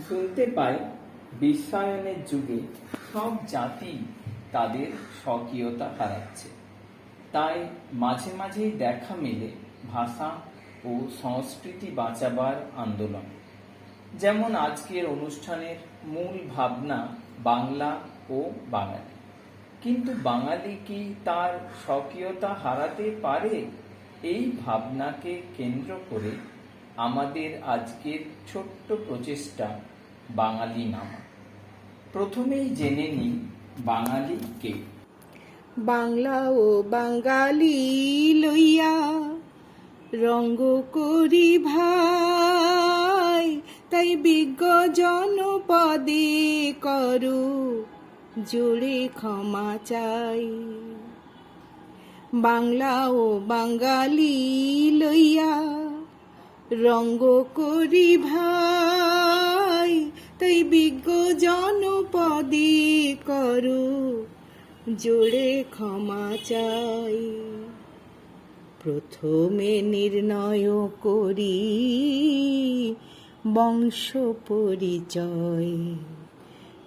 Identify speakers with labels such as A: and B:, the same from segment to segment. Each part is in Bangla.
A: শুনতে পাই বিশ্বায়নের যুগে সব জাতি তাদের স্বকীয়তা হারাচ্ছে। তাই মাঝে মাঝেই দেখা মেলে ভাষা ও সংস্কৃতি বাঁচাবার আন্দোলন। যেমন আজকের অনুষ্ঠানের মূল ভাবনা বাংলা ও বাঙালি। কিন্তু বাঙালি কি তার স্বকীয়তা হারাতে পারে? এই ভাবনাকে কেন্দ্র করে আমাদের আজকের ছোট্ট প্রচেষ্টা, বাঙালি নামা। প্রথমেই জেনে নিই, বাঙালি কে?
B: বাংলা ও বাঙালি লইয়া রঙ্গ করি ভাই, তাই বিজ্ঞ জনপদে করু জোরে ক্ষমা চাই। বাংলা ও বাঙালি লইয়া রঙ্গ করি ভাই, তাই বিজ্ঞ জনপদে করু, জোরে ক্ষমা চাই। প্রথমে নির্ণয় করি বংশ পরিচয়,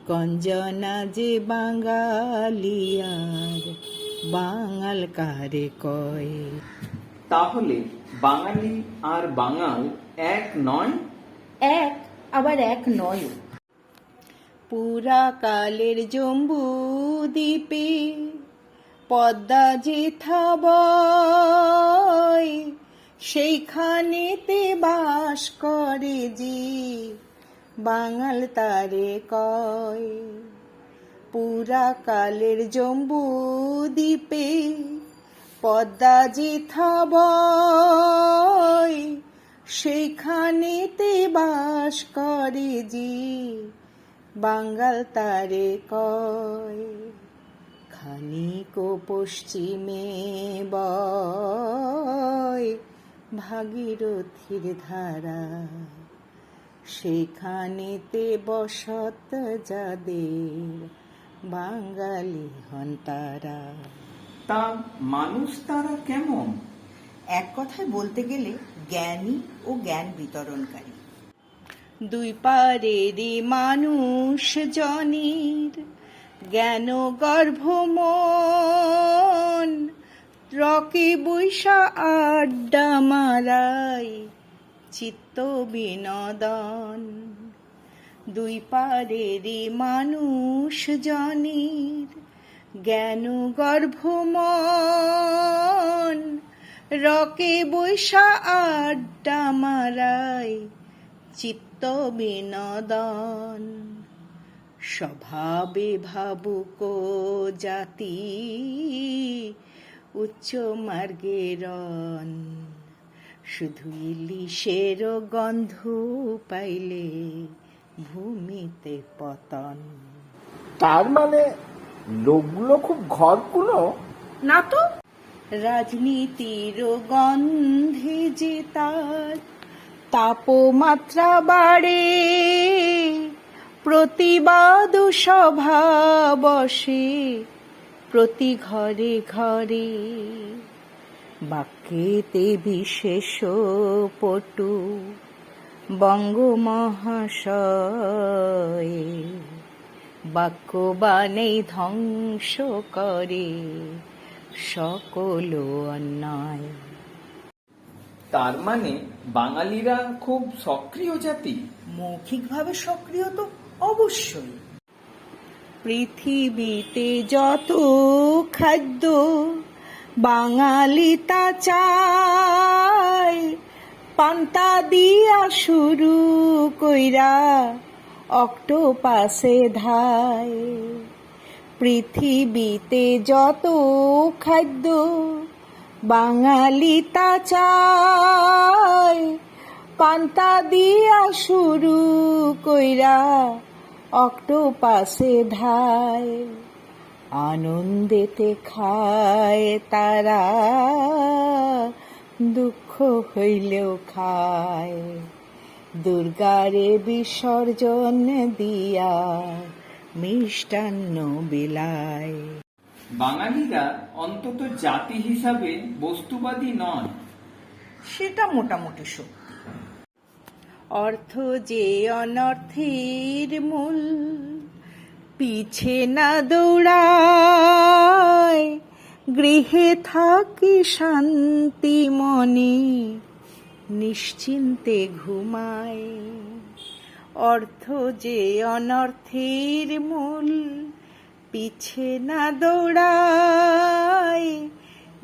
B: কঞ্জনা যে বাঙালিয়ার বাঙাল কারে কয়?
A: তাহলে বাঙালি আর বাঙাল এক নয়?
B: এক, আবার এক নয়। পুরা কালের জম্বু দ্বীপে পদ্মা যেথা বয়, সেইখানেতে বাস করে যে বাঙাল তারে কয়। পুরা কালের জম্বু দ্বীপে পদ্মা যেথা বয় সেইখানেতে বাস করে যে বাঙ্গাল তারে কয়। খানিক পশ্চিমে বয়, ভাগীরথীর ধারা সেখানেতে বসত যাদের বাঙালি হন তারা।
A: তা মানুষ তারা কেমন?
C: এক কথায় বলতে গেলে জ্ঞানী ও জ্ঞান বিতরণকারী।
B: দুই পারেরই মানুষ জনের জ্ঞান গর্ভমন রকে বৈশা আড্ডা মারাই চিত্ত বিনোদন। দুই পারেরই মানুষ জনির জ্ঞান গর্ভমন। রকে বৈশা আড্ডা মারাই চিত্ত বিনোদন। স্বভাবে ভাবুক জাতি উচ্চ মার্গেরন শুধু ইলিশের গন্ধ পাইলে ভূমিতে পতন।
D: তার মানে লোকগুলো খুব ঘরকুলো।
B: না তো? রাজনীতির গন্ধে যে তার তাপমাত্রা বাড়ে, প্রতিবাদ সভা বসে প্রতি ঘরে ঘরে। বাক্যেতে বিশেষ পটু বঙ্গ মহাশয় বাক্যবাণে ধ্বংস করে সকল অন্যায়।
A: তার মানে বাঙালিরা খুব সক্রিয় জাতি।
C: মৌখিকভাবে সক্রিয় তো অবশ্যই।
B: পৃথিবীতে যত খাদ্য বাঙালি তা চায় পান্তা দিয়া শুরু কইরা অক্টোপাসে ধায়। পৃথিবীতে যত খাদ্য বাঙালি তা চায়, পান্তা দিয়া শুরু কইরা অক্টোপাসে ধায়। আনন্দেতে খায় তারা, দুঃখ হইলেও খায়। দুর্গারে বিসর্জন দিয়া মিষ্টান্ন বিলায়।
A: বাঙালিরা অন্তত জাতি হিসাবে বস্তুবাদী নয়
C: সেটা মোটামুটি সত্যি।
B: অর্থ যে অনর্থের মূল পিছে না দৌড়ায় গৃহে থাকি শান্তি মনে নিশ্চিন্তে ঘুমায়। অর্থ যে অনর্থের মূল, পিছে না দৌড়ায়।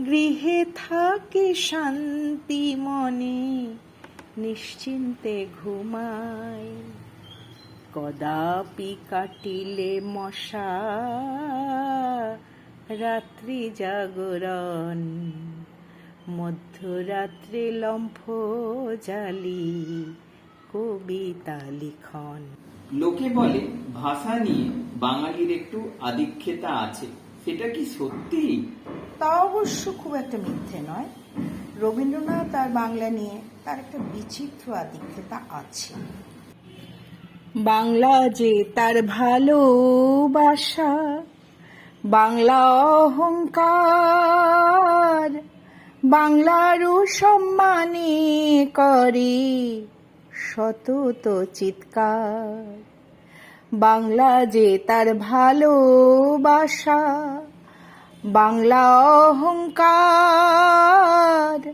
B: গৃহে থাকে শান্তি মনে, নিশ্চিন্তে ঘুমায়। কদাপি কাটিলে মশা, রাত্রি জাগরণ। মধ্যরাত্রে লম্ফ জালি কবিতা লিখন।
A: লোকে বলে ভাষা নিয়ে বাঙালির একটু আধিক্ষেতা আছে। সেটা কি সত্যি?
C: তা অবশ্য খুব একটা মিথ্যে নয়। রবীন্দ্রনাথ আর বাংলা নিয়ে তার একটা বিচিত্র আধিক্যতা আছে।
B: বাংলা যে তার ভালোবাসা বাংলা অহংকার বাংলারও সম্মানে করে সতত চিৎকার। বাংলা যে তার ভালোবাসা বাংলা অহংকার।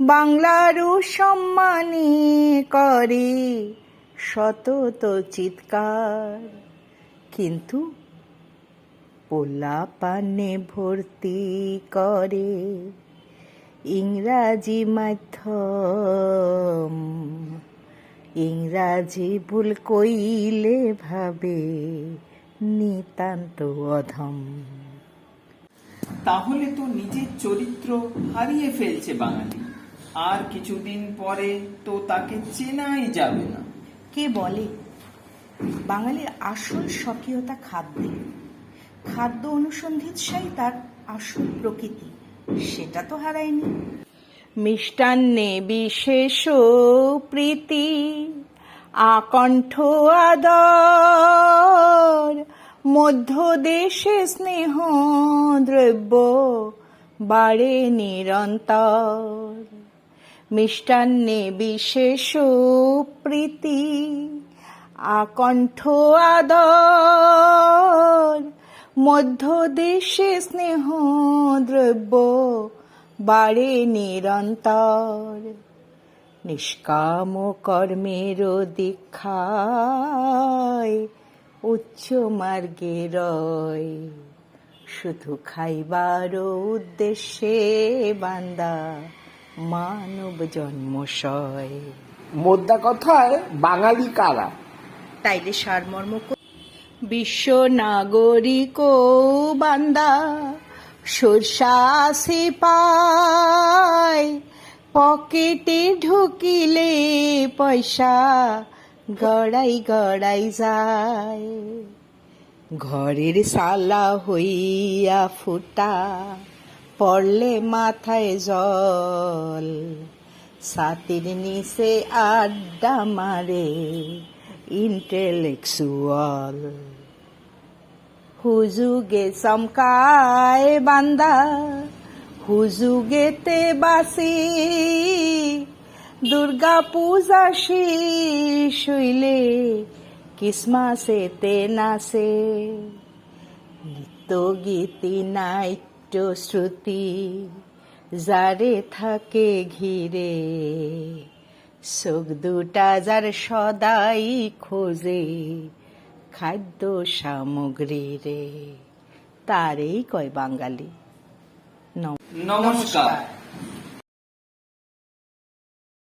B: বাংলারও সম্মানে করে সতত চিৎকার। কিন্তু পোলা পানে ভর্তি করে ইংরাজি মাধ্যম। ইংরাজি ভুল কইলে ভাবে নিতান্ত অধম।
A: তাহলে তো নিজের চরিত্র হারিয়ে ফেলছে বাঙালি। আর কিছুদিন পরে তো তাকে চেনাই যাবে না।
C: কে বলে? বাঙালির আসল স্বকীয়তা খাদ্যে। খাদ্য অনুসন্ধিৎসাই তার আসল প্রকৃতি। সেটা তো হারায়নি।
B: মিষ্টান্নে বিশেষ প্রীতি, আকণ্ঠ আদর মধ্য দেশে স্নেহ দ্রব্য বাড়ে নিরন্তর। মিষ্টান্নে বিশেষ প্রীতি, আকণ্ঠ আদর মধ্য দেশে স্নেহ দ্রব্য বাড়ে নিরন্তর। নিষ্কাম কর্মের দীক্ষায় উচ্চ মার্গে রয়। শুধু খাইবার উদ্দেশ্যে বান্দা মানব জন্মশয়
D: মোদ্দা কথায় বাঙালি কারা?
C: তাইলে সারমর্ম
B: বিশ্ব নাগরিক বান্দা, সরষা সে পায় পকেটে ঢুকিলে পয়সা গড়াই গড়াই যায়। ঘরের সালা হইয়া ফুটা, পড়লে মাথায় জল সাতির নিচে আড্ডা মারে। ইন্টেলেকচুয়াল হুজুগে চমকায় বান্দা হুজুগেতে বাসি দুর্গা পূজা শেষ হইলে কিসমাসেতে নাচে নৃত্য গীতি নাট্য শ্রুতি যারে থাকে ঘিরে চোখ দুটা যার সদাই খোঁজে খাদ্য সামগ্রী রে। তারই কয় বাঙালি। নম
A: নমস্কার।